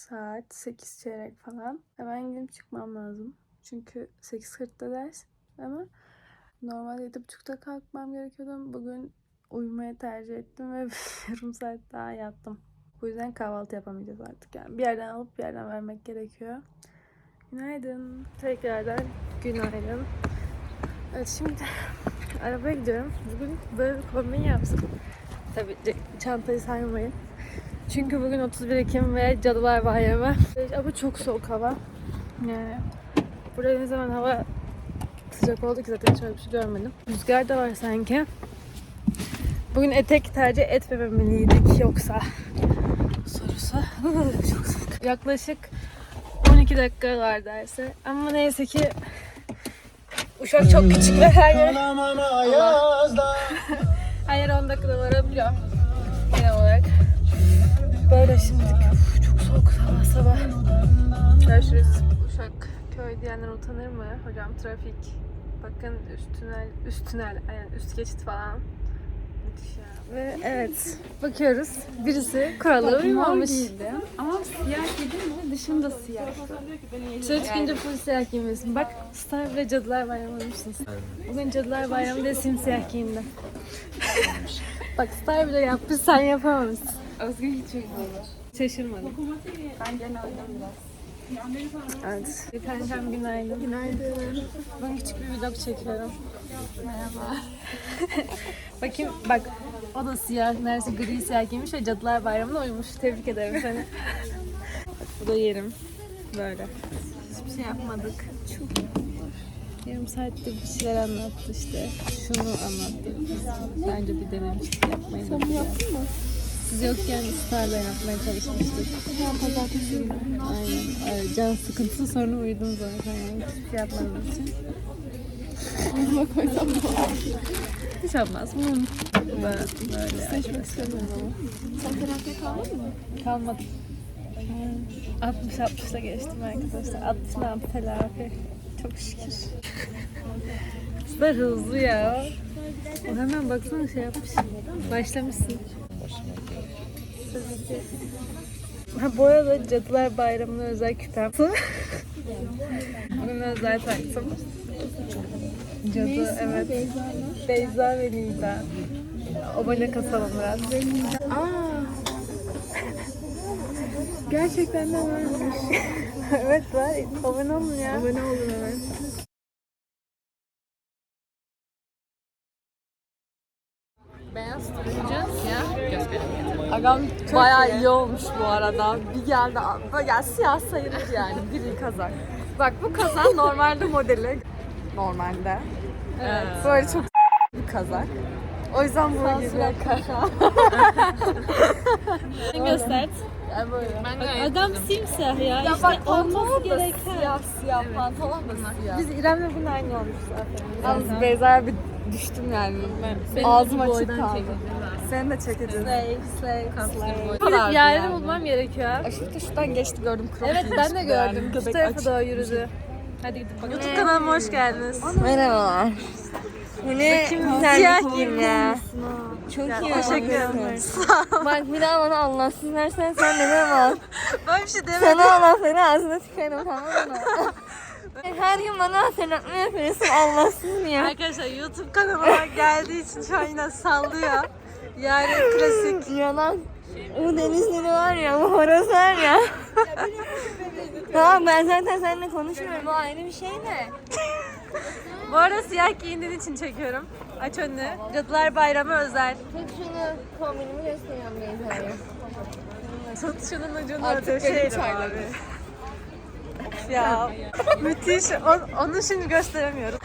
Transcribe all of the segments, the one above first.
Saat 8 çeyrek falan. Hemen gidip çıkmam lazım. Çünkü 8.40'da ders. Ama normalde 7.30'da kalkmam gerekiyordu. Bugün uyumaya tercih ettim ve yarım saat daha yattım. Bu yüzden kahvaltı yapamayacağız artık. Yani bir yerden alıp bir yerden vermek gerekiyor. Günaydın. Tekrardan günaydın. Evet şimdi arabaya gidiyorum. Bugün böyle bir kombin yaptım. Tabii çantayı saymayın. Çünkü bugün 31 Ekim ve Cadılar Bayramı. Ama çok soğuk hava. Yani burada ne zaman hava sıcak oldu ki zaten hiç öyle bir şey görmedim. Rüzgar da var sanki. Bugün etek tercih etmemeliydik yoksa sorusu. çok sık. Yaklaşık 12 dakika var derse. Ama neyse ki Uşak çok küçük ve her yer her yer 10 dakikada varabiliyor. Genel olarak. Böyle şimdi Uf, çok soğuk sabah sabah. Görüşürüz. Uşak köy diyenler utanır mı? Hocam trafik. Bakın üst tünel, üst tünel, yani üst geçit falan. Ve evet bakıyoruz. Birisi kuralı uymamış. Ama siyah giydim mi? Dışında siyah. Dışarı çıkınca full siyah giymiyorsun. Bak Star bile Cadılar Bayramı olmuşsunuz. Bugün Cadılar Bayramı diye simsiyah giyindi. Bak Star bile yapmış sen yapamamışsın. Özgür hiç uyumadı. Şaşırmadım. Ben gene öldüm biraz. Evet. Kankam günaydın. Günaydın. Ben küçük bir vlog çekiyorum. Merhaba. Bakayım bak o da siyah, neredeyse gri siyah giymiş ve Cadılar Bayramı'na uymuş. Tebrik ederim seni. bak bu da yerim. Böyle. Hiçbir şey yapmadık. Çok Yarım saattir bir şeyler anlattı işte. Şunu anlattı. Bence bir denemiştik yapmayı. Sen yaptın mı? Siz yokken Star'la yapmaya çalışmıştık. Aynen. Ay, Can sıkıntısı sonra uyudum zaten yani. Hiçbir şey yapmadığım için. Buzuma koysam da Hiç olmaz. Mum. Böyle. böyle Seçmek istemiyorum. Sen terapiye kaldın mı? Kalmadım. 60-60'da geçtim arkadaşlar. 60 ne telafi. Çok şükür. Kızlar hızlı ya. O hemen baksana şey yapmış. Başlamışsın. Ha bu arada Cadılar Bayramı'na özel küpem. Bugün özel taktım. Cadı evet. Beyza ve Nida. Abone kasalım biraz. Aa. Gerçekten de varmış. evet var. Abone olun ya. Abone olun hemen. Beyaz turuncu, siyah, göz Agam bayağı iyi olmuş bu arada. Bir geldi böyle yani siyah sayılır yani biri kazak. Bak bu kazak normalde modeli. Normalde. Evet. Böyle çok bir kazak. O yüzden bunu giydim. göster. Yani böyle. Adam simsiyah ya. Ya işte bak pantolon da gereken. siyah siyah pantolon da siyah. Biz İrem'le bugün aynı olmuşuz zaten. Yalnız Beyza'ya bir düştüm yani. Ağzım açık kaldı. Seni de çekeceğiz. Slay, slay, slay. yani. bulmam gerekiyor. Aşırı da şuradan geçti gördüm. Evet ben de gördüm. yani. Şu tarafa açık. doğru yürüdü. Hadi gidip bakalım. YouTube kanalıma hoş geldiniz. Merhabalar. Bu ne giyim ya. Çok iyi Teşekkür ederim. Bak bir daha bana Allahsız dersen sen neden al? Böyle bir şey demedim. Sana Allah'ları ağzına tıkarım tamam mı? Her gün bana hatırlatma yapıyorsun Allahsız mı ya? Arkadaşlar YouTube kanalıma geldiği için şu an yine sallıyor. Yani klasik. Yalan. Bu denizli var ya, bu horoz var ya. tamam ben zaten seninle konuşmuyorum. Bu ayrı bir şey de. Bu arada siyah giyindiğin için çekiyorum. Aç önünü. Cadılar Bayramı özel. Tut şunu kombinimi gösteriyorum Beyza'ya. Tut şunun ucunu Artık benim abi. Ya müthiş. O- onu şimdi gösteremiyorum.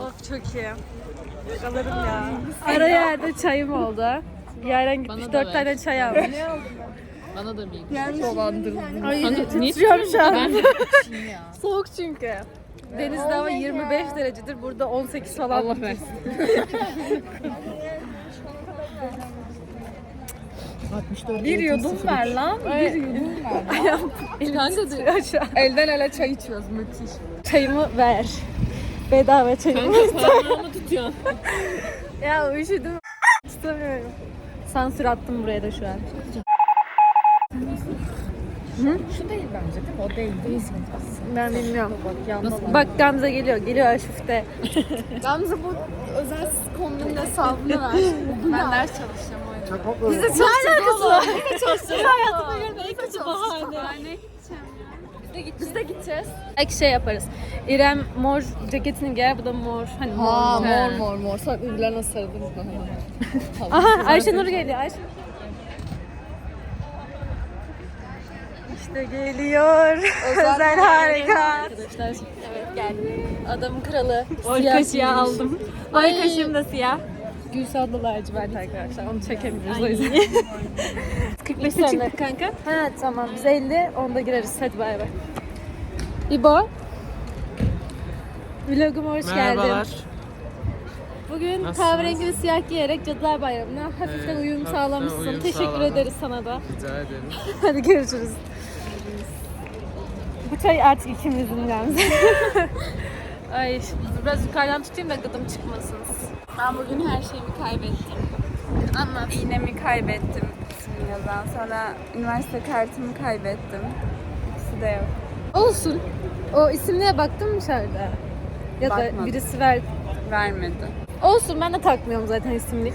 of çok iyi. Kalırım ya. Ara yerde çayım oldu. Bir yerden gitmiş dört tane çay almış. Bana da bir. Ay titriyorum şu an. Soğuk çünkü. Denizde hava 25 derecedir. Burada 18 falan. Allah versin. Bir yudum ver lan. Bir yudum ver. Kanka şu an. Elden ele çay içiyoruz müthiş. Çayımı ver. Bedava çayımı. Parmağımı tutuyorsun. ya üşüdüm. Tutamıyorum. Sansür attım buraya da şu an. Şu değil bence değil mi? O değil değil mi? Ben bilmiyorum. Bak. Bak Gamze geliyor. Geliyor arşivte. Gamze bu özel kombinin hesabını ver. ben ders çalışacağım o yüzden. Biz de çalışacağız. Hayatımda gördüğüm en kötü bahane. Biz de gideceğiz. Belki şey yaparız. İrem mor ceketini giyer. Bu da mor. Hani mor. Ha mor. mor mor mor. Sonra ürlerine sarılırız daha. Aha Ayşe Nur geliyor. Ayşe. İşte geliyor. Özel, harika. Arkadaşlar. Evet geldi. Adamın kralı. Siyah siyah aldım. Ay kaşım da siyah. Gülsü abla lacivert arkadaşlar. Onu çekemiyoruz o yüzden. 45'te çıktık kanka. Ha tamam. Biz 50. Onda gireriz. Hadi bay bay. İbo. Vloguma hoş Merhabalar. geldin. Bugün Nasılsınız? kahverengi ve siyah giyerek Cadılar Bayramı'na hafiften Evet, uyum hafiften sağlamışsın. uyum Teşekkür sağladım. ederiz sana da. Rica ederim. Hadi görüşürüz. Bu çay artık ikimizin Gamze. Ay biraz yukarıdan tutayım da gıdım çıkmasın. Ben bugün her şeyimi kaybettim. Anlat. İğnemi kaybettim yazan. Sonra üniversite kartımı kaybettim. İkisi de yok. Olsun. O isimliğe baktın mı dışarıda? Ya da Bakmadım. birisi ver. Vermedi. Olsun ben de takmıyorum zaten isimlik.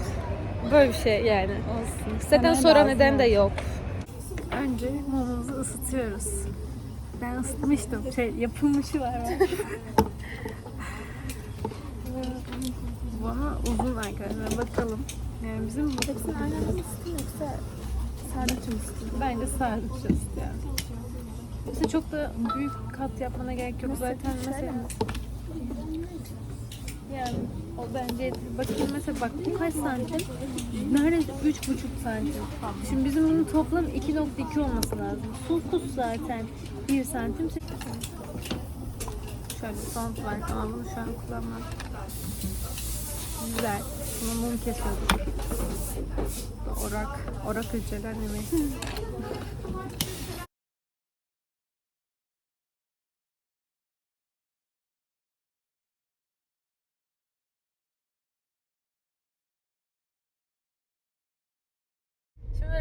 Böyle bir şey yani. Olsun. Zaten sonra neden de yok. Önce mumumuzu ısıtıyoruz. Ben ısıtmıştım. Şey yapılmışı var. Bana uzun arkadaşlar bakalım. Yani bizim bu Hepsini aynı anda ısıtın yoksa sardıkça mı ısıtın? Bence sardıkça ısıt yani. İşte çok da büyük kat yapmana gerek yok zaten mesela. Yani o bence. Bakayım mesela bak bu kaç santim? Neredeyse üç buçuk santim. Şimdi bizim bunun toplam 2.2 olması lazım. Sulkus zaten 1 santim. Şöyle son var ama bunu şu an kullanmam. Güzel. Bunu mum kesiyorduk. Orak, orak hücreler yemeği.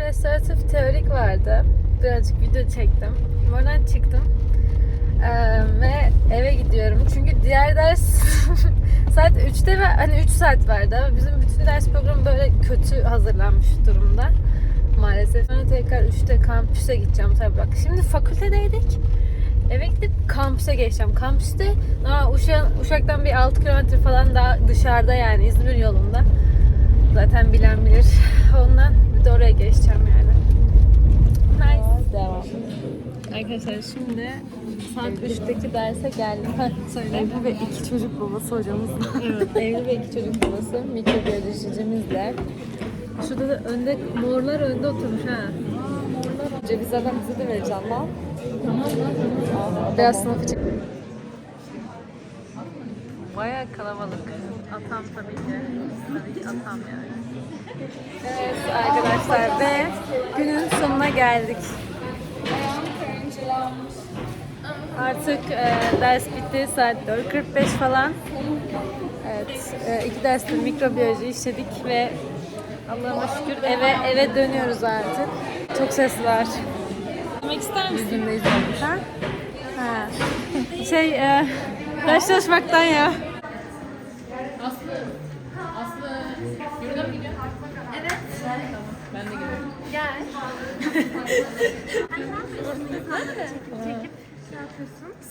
Restoratif teorik vardı. Birazcık video çektim. Oradan çıktım. Ee, ve eve gidiyorum. Çünkü diğer ders saat 3'te ve hani 3 saat vardı ama bizim bütün ders programı böyle kötü hazırlanmış durumda. Maalesef. Sonra tekrar 3'te kampüse gideceğim tabii bak. Şimdi fakültedeydik. Eve gidip kampüse geçeceğim. Kampüste aa, Uşak, Uşak'tan bir 6 kilometre falan daha dışarıda yani İzmir yolunda. Zaten bilen bilir. Ondan bir de oraya geçeceğim yani. Arkadaşlar şimdi saat 3'teki derse geldim. Söyle. Evli ve iki çocuk babası hocamız. Evet, evli ve iki çocuk babası. Mikrobiyolojicimizle. Şurada da önde, morlar önde oturmuş ha. Cevizlerden bize de vereceğim lan. Biraz sınıf için. Baya kalabalık. Atam tabii ki. Tabii ki atam yani. Evet arkadaşlar ve günün sonuna geldik. Artık e, ders bitti saat 4.45 falan. Evet, e, iki derste mikrobiyoloji işledik ve Allah'ıma şükür eve eve dönüyoruz artık. Çok ses var. Yemek ister misin? Bizimdeyiz olmuş. Ha? Ha. Şey, e, ders çalışmaktan ya.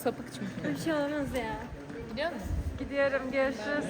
Sapık çünkü. Bir şey olmaz ya. Gidiyor musun? Gidiyorum, görüşürüz.